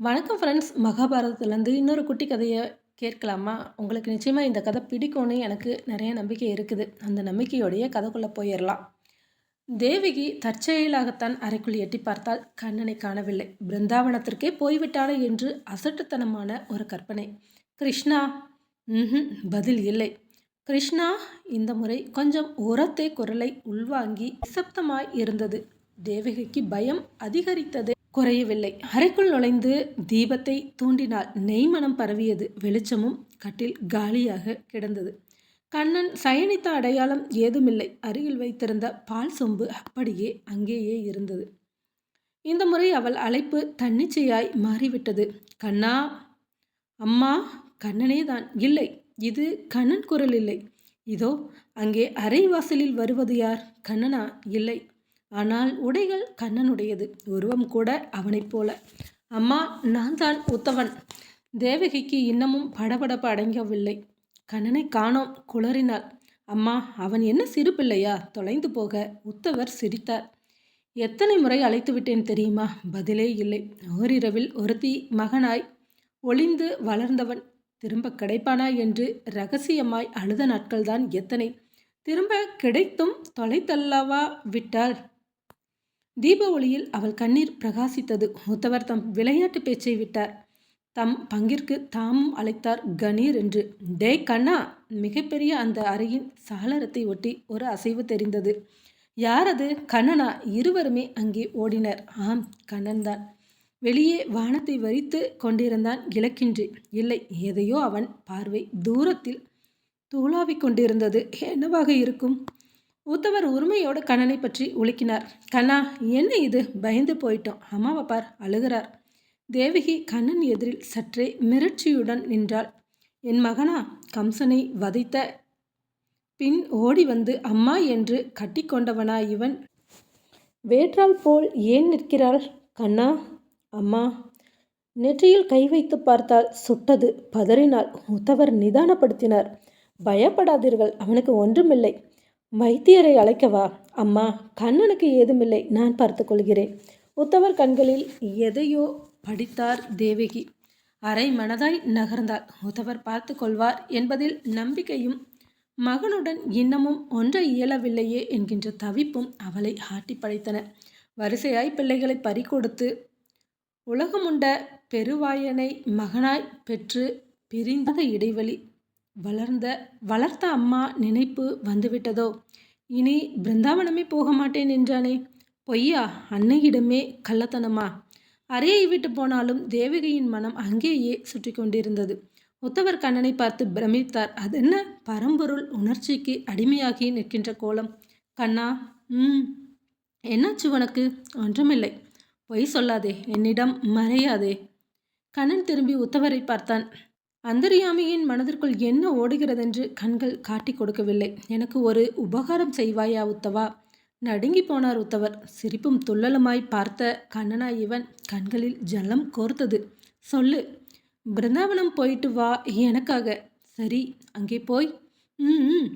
வணக்கம் ஃப்ரெண்ட்ஸ் மகாபாரதத்துலேருந்து இன்னொரு குட்டி கதையை கேட்கலாமா? உங்களுக்கு நிச்சயமாக இந்த கதை பிடிக்கும்னு எனக்கு நிறைய நம்பிக்கை இருக்குது. அந்த நம்பிக்கையோடைய கதைக்குள்ளே போயிடலாம் தேவகி தற்செயலாகத்தான் அறைக்குள் எட்டி பார்த்தால் கண்ணனை காணவில்லை. பிருந்தாவனத்திற்கே போய்விட்டாளே என்று அசட்டுத்தனமான ஒரு கற்பனை. கிருஷ்ணா ம் பதில் இல்லை. கிருஷ்ணா இந்த முறை கொஞ்சம் உரத்தே குரலை உள்வாங்கி நிசப்தமாய் இருந்தது. தேவகிக்கு பயம் அதிகரித்தது. குறையவில்லை. அறைக்குள் நுழைந்து தீபத்தை தூண்டினால் நெய்மணம் பரவியது. வெளிச்சமும் கட்டில் காலியாக கிடந்தது. கண்ணன் சயனித்த அடையாளம் ஏதுமில்லை. அருகில் வைத்திருந்த பால் சொம்பு அப்படியே அங்கேயே இருந்தது. இந்த முறை அவள் அழைப்பு தன்னிச்சையாய் மாறிவிட்டது. கண்ணா அம்மா கண்ணனே தான். இல்லை இது கண்ணன் குரல் இல்லை. இதோ அங்கே அரை வாசலில் வருவது யார்? கண்ணனா? இல்லை. ஆனால் உடைகள் கண்ணனுடையது உருவம் கூட அவனைப் போல. அம்மா நான் தான் உத்தவன். தேவகிக்கு இன்னமும் படபடப்பு அடங்கவில்லை. கண்ணனை காணோம் குளறினாள். அம்மா அவன் என்ன சிறு பிள்ளையா? தொலைந்து போக உத்தவர் சிரித்தார். எத்தனை முறை அழைத்து விட்டேன் தெரியுமா? பதிலே இல்லை. ஓரிரவில் ஒருத்தி மகனாய் ஒளிந்து வளர்ந்தவன். திரும்ப கிடைப்பானா என்று ரகசியமாய் அழுத நாட்கள்தான் எத்தனை. திரும்ப கிடைத்தும் தொலைத்தல்லவா விட்டால் தீப ஒளியில் அவள் கண்ணீர் பிரகாசித்தது. மூத்தவர் தம் விளையாட்டு பேச்சை விட்டார். தம் பங்கிற்கு தாமும் அழைத்தார் கணீர் என்று. டே கண்ணா! மிகப்பெரிய அந்த அறையின் சாளரத்தை ஒட்டி ஒரு அசைவு தெரிந்தது. யார் அது? கண்ணனா. இருவருமே அங்கே ஓடினர். ஆம் கண்ணன்தான் வெளியே வானத்தை வரித்து கொண்டிருந்தான் இலக்கின்றி. இல்லை எதையோ அவன் பார்வை தூரத்தில் தூளாவிக் கொண்டிருந்தது. என்னவாக இருக்கும்? உத்தவர் உரிமையோடு கண்ணனை பற்றி உலுக்கினார். கண்ணா என்ன இது? பயந்து போயிட்டோம். அம்மாவை பார் அழுகிறார். தேவகி கண்ணன் எதிரில் சற்றே மிரட்சியுடன் நின்றாள். என் மகனா கம்சனை வதைத்த பின் ஓடி வந்து அம்மா என்று கட்டிக்கொண்டவனா இவன்? வேற்றால் போல் ஏன் நிற்கிறாள்? கண்ணா அம்மா நெற்றியில் கை வைத்து பார்த்தால் சுட்டது பதறினால் உத்தவர் நிதானப்படுத்தினார். பயப்படாதீர்கள். அவனுக்கு ஒன்றுமில்லை. வைத்தியரை அழைக்கவா அம்மா கண்ணனுக்கு ஏதுமில்லை. நான் பார்த்து கொள்கிறேன் உத்தவர் கண்களில் எதையோ படித்தார் தேவகி. அரை மனதாய் நகர்ந்தார் உத்தவர் பார்த்து கொள்வார் என்பதில் நம்பிக்கையும் மகனுடன் இன்னமும் ஒன்றை இயலவில்லையே என்கின்ற தவிப்பும் அவளை ஆட்டி படைத்தன. வரிசையாய் பிள்ளைகளை பறிகொடுத்து உலகமுண்ட பெருவாயனை மகனாய் பெற்று பிரிந்த இடைவெளி வளர்ந்த வளர்த்த அம்மா நினைப்பு வந்துவிட்டதோ? இனி பிருந்தாவனமே போக மாட்டேன் என்றானே? பொய்யா அன்னையிடமே கள்ளத்தனமா? அறையை விட்டு போனாலும் தேவகியின் மனம் அங்கேயே சுற்றி கொண்டிருந்தது. உத்தவர் கண்ணனை பார்த்து பிரமித்தார். அது என்ன பரம்பொருள் உணர்ச்சிக்கு அடிமையாகி நிற்கின்ற கோலம். கண்ணா ம் என்னாச்சு உனக்கு? ஒன்றுமில்லை. பொய் சொல்லாதே. என்னிடம் மறையாதே. கண்ணன் திரும்பி உத்தவரை பார்த்தான். அந்தரியாமியின் மனதிற்குள் என்ன ஓடுகிறதென்று கண்கள் காட்டி கொடுக்கவில்லை. எனக்கு ஒரு உபகாரம் செய்வாயா உத்தவா? நடுங்கி போனார் உத்தவர். சிரிப்பும் துள்ளலுமாய் பார்த்த கண்ணனா இவன் கண்களில் ஜலம் கோர்த்தது. சொல்லு பிருந்தாவனம் போயிட்டு வா எனக்காக. சரி அங்கே போய். ம்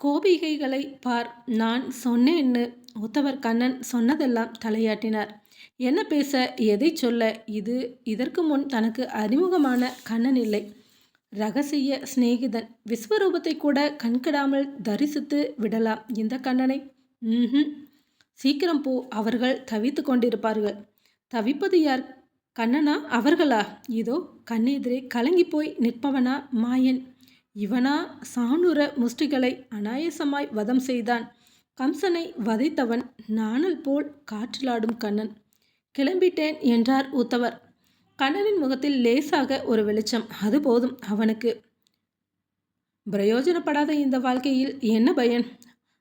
கோபிகைகளை பார் நான் சொன்னேன்னு உத்தவர் கண்ணன் சொன்னதெல்லாம் தலையாட்டினார். என்ன பேச எதை சொல்ல இது இதற்கு முன் தனக்கு அறிமுகமான கண்ணன் இல்லை. ரகசிய சிநேகிதன் விஸ்வரூபத்தை கூட கண்கிடாமல் தரிசித்து விடலாம் இந்த கண்ணனை. ம் சீக்கிரம் போ அவர்கள் தவித்து கொண்டிருப்பார்கள். தவிப்பது யார்? கண்ணனா அவர்களா? இதோ கண்ணெதிரே கலங்கி போய் நிற்பவனா மாயன். இவனா சாணுர முஷ்டிகளை அனாயசமாய் வதம் செய்தான். கம்சனை வதைத்தவன் நாணல் போல் காற்றிலாடும் கண்ணன். கிளம்பிட்டேன் என்றார் உத்தவர். கண்ணனின் முகத்தில் லேசாக ஒரு வெளிச்சம். அது போதும் அவனுக்கு. பிரயோஜனப்படாத இந்த வாழ்க்கையில் என்ன பயன்?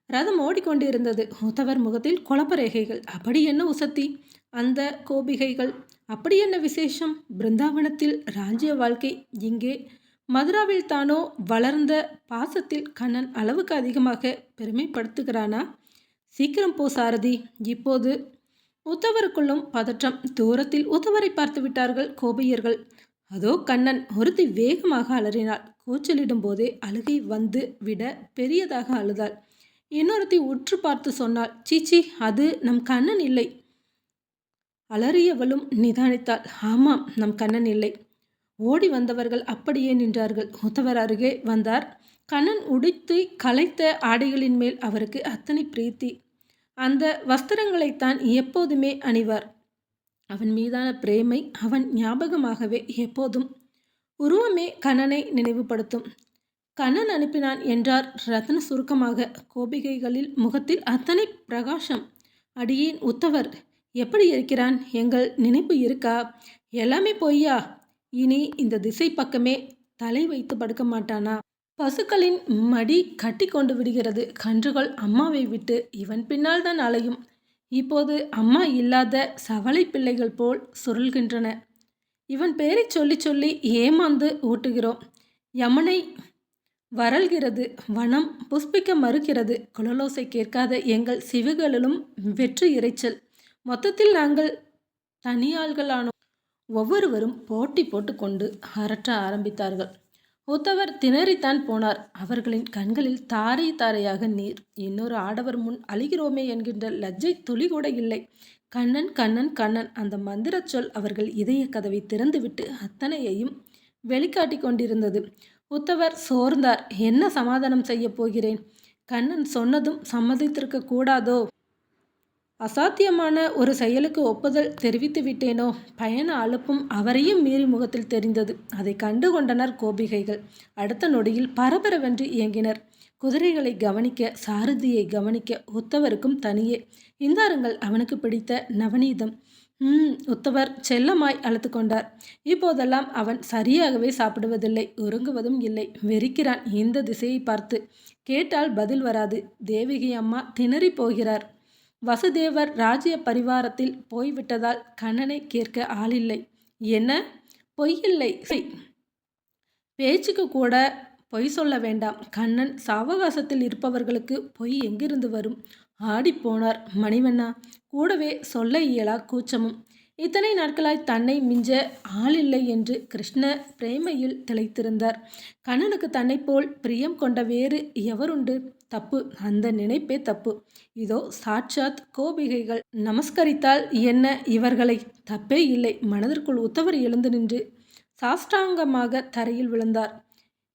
ரதம் ஓடிக்கொண்டிருந்தது. உத்தவர் முகத்தில் குழப்பரேகைகள். அப்படி என்ன உசத்தி? அந்த கோபிகைகள். அப்படி என்ன விசேஷம்? பிருந்தாவனத்தில் ராஜ்ய வாழ்க்கை. இங்கே மதுராவில் தானோ வளர்ந்த பாசத்தில் கண்ணன் அளவுக்கு அதிகமாக பெருமைப்படுத்துகிறானா? சீக்கிரம் போ சாரதி. இப்போது உத்தவருக்குள்ளும் பதற்றம். தூரத்தில் உத்தவரை பார்த்து விட்டார்கள் கோபியர்கள். அதோ கண்ணன் ஒருத்தி வேகமாக அலறினாள். கூச்சலிடும் போதே அழுகை வந்து விட பெரியதாக அழுதாள். இன்னொருத்தி உற்று பார்த்து சொன்னாள் சீச்சி அது நம் கண்ணன் இல்லை. அலறியவளும் நிதானித்தாள் ஆமாம் நம் கண்ணன் இல்லை. ஓடி வந்தவர்கள் அப்படியே நின்றார்கள். உத்தவர் அருகே வந்தார். கண்ணன் உடுத்தி களைத்த ஆடைகளின் மேல் அவருக்கு அத்தனை பிரீத்தி. அந்த வஸ்திரங்களைத்தான் எப்போதுமே அணிவார். அவன் மீதான பிரேமை அவன் ஞாபகமாகவே எப்போதும் உருவமே கண்ணனை நினைவுபடுத்தும். கண்ணன் அனுப்பினான் என்றார் ரத்ன சுருக்கமாக. கோபிகைகளில் முகத்தில் அத்தனை பிரகாசம் அடியேன் உத்தவர் எப்படி இருக்கிறான்? எங்கள் நினைப்பு இருக்கா? எல்லாமே பொய்யா? இனி இந்த திசை பக்கமே தலை வைத்து படுக்க மாட்டானா? பசுக்களின் மடி கட்டி கொண்டு விடுகிறது. கன்றுகள் அம்மாவை விட்டு இவன் பின்னால் தான் அலையும். இப்போது அம்மா இல்லாத சவளை பிள்ளைகள் போல் சுருள்கின்றன. இவன் பேரை சொல்லி சொல்லி ஏமாந்து ஊட்டுகிறோம். யமனை வரல்கிறது. வனம் புஷ்பிக்க மறுக்கிறது. குழலோசை கேட்காத எங்கள் சிவுகளிலும் வெற்று இறைச்சல் மொத்தத்தில் நாங்கள் தனியாள்களானோம். ஒவ்வொருவரும் போட்டி போட்டுக்கொண்டு அரற்ற ஆரம்பித்தார்கள். உத்தவர் திணறித்தான் போனார். அவர்களின் கண்களில் தாரை தாரையாக நீர். இன்னொரு ஆடவர் முன் அழுகிறோமே என்கின்ற லஜ்ஜை துளி கூட இல்லை. கண்ணன் கண்ணன் கண்ணன். அந்த மந்திர சொல் அவர்கள் இதய கதவை திறந்துவிட்டு அத்தனையையும் வெளிக்காட்டி கொண்டிருந்தது. உத்தவர் சோர்ந்தார். என்ன சமாதானம் செய்ய போகிறேன்? கண்ணன் சொன்னதும் சம்மதித்திருக்க கூடாதோ? அசாத்தியமான ஒரு செயலுக்கு ஒப்புதல் தெரிவித்து விட்டேனோ? பயண அலுப்பும் அவரையும் மீறி முகத்தில் தெரிந்தது. அதை கண்டு கொண்டனர் கோபிகைகள். அடுத்த நொடியில் பரபரவென்று இயங்கினர். குதிரைகளை கவனிக்க சாரதியை கவனிக்க உத்தவருக்கும் தனியே. இந்தாருங்கள் அவனுக்கு பிடித்த நவநீதம். ம் உத்தவர் செல்லமாய் அழுத்து கொண்டார். இப்போதெல்லாம் அவன் சரியாகவே சாப்பிடுவதில்லை உறங்குவதும் இல்லை. வெறிக்கிறான் இந்த திசையை பார்த்து. கேட்டால் பதில் வராது. தேவிகை அம்மா திணறி போகிறார். வசுதேவர் ராஜ்ய பரிவாரத்தில் போய்விட்டதால் கண்ணனை கேட்க ஆளில்லை. என்ன? பொய்யில்லை. பேச்சுக்கு கூட பொய் சொல்ல வேண்டாம். கண்ணன் சாவகாசத்தில் இருப்பவர்களுக்கு பொய் எங்கிருந்து வரும்? ஆடிப்போனார் மணிவண்ணா. கூடவே சொல்ல இயலா கூச்சமும். இத்தனை நாட்களாய் தன்னை மிஞ்ச ஆளில்லை என்று கிருஷ்ண பிரேமையில் திளைத்திருந்தார். கண்ணனுக்கு தன்னை போல் பிரியம் கொண்ட வேறு எவருண்டு? தப்பு அந்த நினைப்பே தப்பு. இதோ சாட்சாத் கோபிகைகள் நமஸ்கரித்தால் என்ன? இவர்களை தப்பே இல்லை. மனதிற்குள் உத்தவர் எழுந்து நின்று சாஷ்டாங்கமாக தரையில் விழுந்தார்.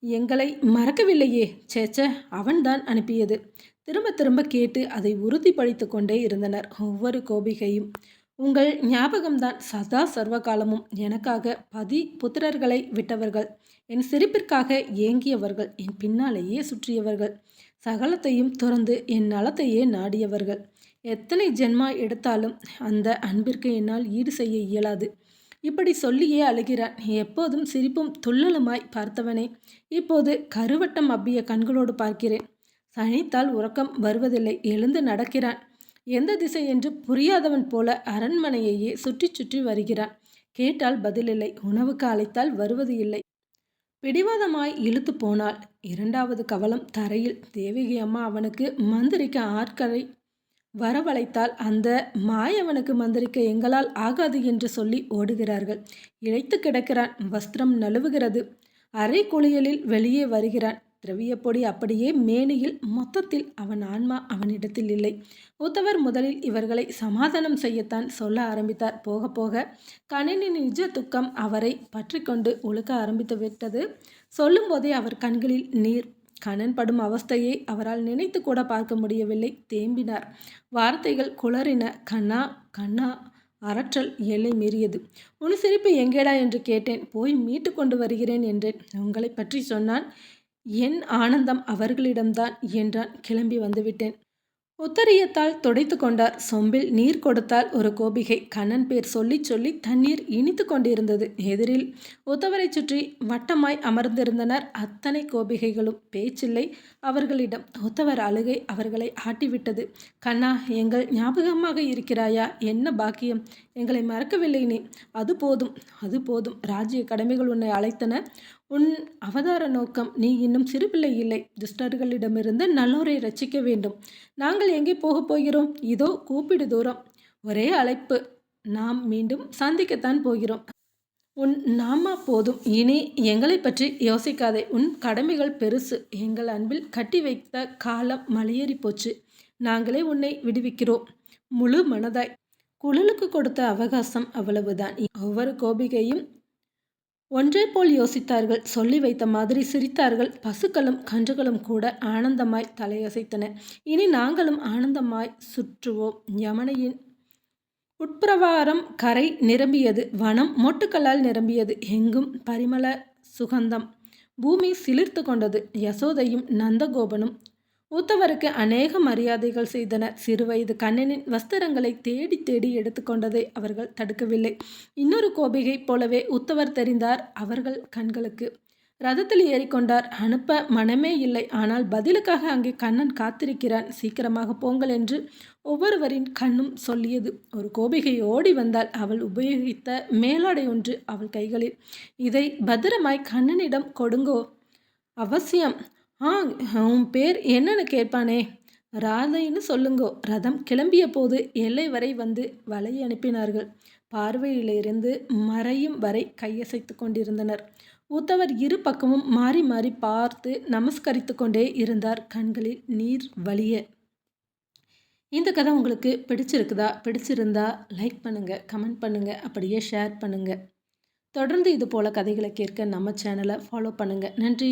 எங்களை மறக்கவில்லையே. சேச்ச அவன்தான் அனுப்பியது. திரும்ப திரும்ப கேட்டு அதை உறுதிப்படுத்தி கொண்டே இருந்தனர் ஒவ்வொரு கோபிகையும். உங்கள் ஞாபகம்தான் சதா சர்வகாலமும். எனக்காக பதி புத்திரர்களை விட்டவர்கள். என் சிரிப்பிற்காக ஏங்கியவர்கள். என் பின்னாலேயே சுற்றியவர்கள். சகலத்தையும் துறந்து என் நலத்தையே நாடியவர்கள். எத்தனை ஜென்மா எடுத்தாலும் அந்த அன்பிற்கு என்னால் ஈடு செய்ய இயலாது. இப்படி சொல்லியே அழுகிறான் எப்போதும் சிரிப்பும் துள்ளலுமாய் பார்த்தவனே இப்போது கருவட்டம் அப்பிய கண்களோடு பார்க்கிறேன். சனித்தால் உறக்கம் வருவதில்லை எழுந்து நடக்கிறான். எந்த திசை என்று புரியாதவன் போல அரண்மனையையே சுற்றி சுற்றி வருகிறான். கேட்டால் பதிலில்லை உணவுக்கு அழைத்தால் வருவது இல்லை. பிடிவாதமாய் இழுத்து போனாள். இரண்டாவது கவலம் தரையில். தேவகி அம்மா அவனுக்கு மந்திரிக்க ஆட்களை வரவழைத்தால் அந்த மாயவனுக்கு மந்திரிக்க எங்களால் ஆகாது என்று சொல்லி ஓடுகிறார்கள். இழைத்து கிடக்கிறான். வஸ்திரம் நழுவுகிறது. அரை குளியலில் வெளியே வருகிறான். திரவியப்பொடி அப்படியே மேனியில் மொத்தத்தில் அவன் ஆன்மா அவனிடத்தில் இல்லை. உத்தவர் முதலில் இவர்களை சமாதானம் செய்யத்தான் சொல்ல ஆரம்பித்தார். போக போக கணினி நிஜ துக்கம் அவரை பற்றி கொண்டு ஒழுக்க ஆரம்பித்து விட்டது. சொல்லும்போதே அவர் கண்களில் நீர் கணன் படும் அவஸ்தையை அவரால் நினைத்து கூட பார்க்க முடியவில்லை. தேம்பினார். வார்த்தைகள் குளறின. கண்ணா கண்ணா அரற்றல் எல்லை மீறியது. உன் சிரிப்பு எங்கேடா? என்று கேட்டேன். போய் மீட்டு கொண்டு வருகிறேன் என்றேன். உங்களை பற்றி சொன்னான். என் ஆனந்தம் அவர்களிடம்தான் என்றான். கிளம்பி வந்துவிட்டேன். உத்தரியத்தால் துடைத்து கொண்டார். சொம்பில் நீர் கொடுத்தால் ஒரு கோபிகை. கண்ணன் பேர் சொல்லி சொல்லி தண்ணீர் இனித்து கொண்டிருந்தது. எதிரில் உத்தவரை சுற்றி வட்டமாய் அமர்ந்திருந்தனர் அத்தனை கோபிகைகளும். பேச்சில்லை அவர்களிடம். உத்தவர் அழுகை அவர்களை ஆட்டிவிட்டது. கண்ணா எங்கள் ஞாபகமாக இருக்கிறாயா? என்ன பாக்கியம்? எங்களை மறக்கவில்லை நீ. அது போதும் அது போதும். ராஜ்ய கடமைகள் உன்னை அழைத்தன. உன் அவதார நோக்கம் நீ இன்னும் சிறுபிள்ளை இல்லை. துஷ்டர்களிடமிருந்து நல்லோரை ரசிக்க வேண்டும். நாங்கள் எங்கே போகப் போகிறோம்? இதோ கூப்பிடு தூரம். ஒரே அழைப்பு. நாம் மீண்டும் சந்திக்கத்தான் போகிறோம். உன் நாமா போதும். இனி எங்களை பற்றி யோசிக்காதே. உன் கடமைகள் பெருசு. எங்கள் அன்பில் கட்டி வைத்த காலம் மலையேறி போச்சு. நாங்களே உன்னை விடுவிக்கிறோம். முழு மனதாய். குழலுக்கு கொடுத்த அவகாசம் அவ்வளவுதான். ஒவ்வொரு கோபிகையும் ஒன்றே போல் யோசித்தார்கள். சொல்லி வைத்த மாதிரி சிரித்தார்கள். பசுக்களும் கன்றுகளும் கூட ஆனந்தமாய் தலையசைத்தன. இனி நாங்களும் ஆனந்தமாய் சுற்றுவோம். யமனையின் உட்பிரவாரம் கரை நிரம்பியது. வனம் மொட்டுக்கல்லால் நிரம்பியது. எங்கும் பரிமள சுகந்தம். பூமி சிலிர்த்து கொண்டது. யசோதையும் நந்தகோபனும் மூத்தவருக்கு அநேக மரியாதைகள் செய்தனர். சிறுவயது கண்ணனின் வஸ்திரங்களை தேடி தேடி எடுத்துக்கொண்டதை அவர்கள் தடுக்கவில்லை. இன்னொரு கோபிகை போலவே உத்தவர் தெரிந்தார் அவர்கள் கண்களுக்கு. ரதத்தில் ஏறிக்கொண்டார் அனுப்ப மனமே இல்லை. ஆனால் பதிலுக்காக அங்கே கண்ணன் காத்திருக்கிறான். சீக்கிரமாக போங்கள் என்று ஒவ்வொருவரின் கண்ணும் சொல்லியது. ஒரு கோபிகை ஓடி வந்தால் அவள் உபயோகித்த மேலாடை ஒன்று அவள் கைகளில். இதை பத்திரமாய் கண்ணனிடம் கொடுங்கோ. அவசியம். ஆ உன் பேர் என்னன்னு கேட்பானே? ராதைன்னு சொல்லுங்கோ. ரதம் கிளம்பிய போது எல்லை வரை வந்து வலை அனுப்பினார்கள். பார்வையிலிருந்து மறையும் வரை கையசைத்து கொண்டிருந்தனர். உத்தவர் இரு பக்கமும் மாறி மாறி பார்த்து நமஸ்கரித்து கொண்டே இருந்தார் கண்களில் நீர் வலிய இந்த கதை உங்களுக்கு பிடிச்சிருக்குதா? பிடிச்சிருந்தா லைக் பண்ணுங்கள் கமெண்ட் பண்ணுங்கள் அப்படியே ஷேர் பண்ணுங்கள் தொடர்ந்து இது போல் கதைகளை கேட்க நம்ம சேனலை ஃபாலோ பண்ணுங்கள் நன்றி.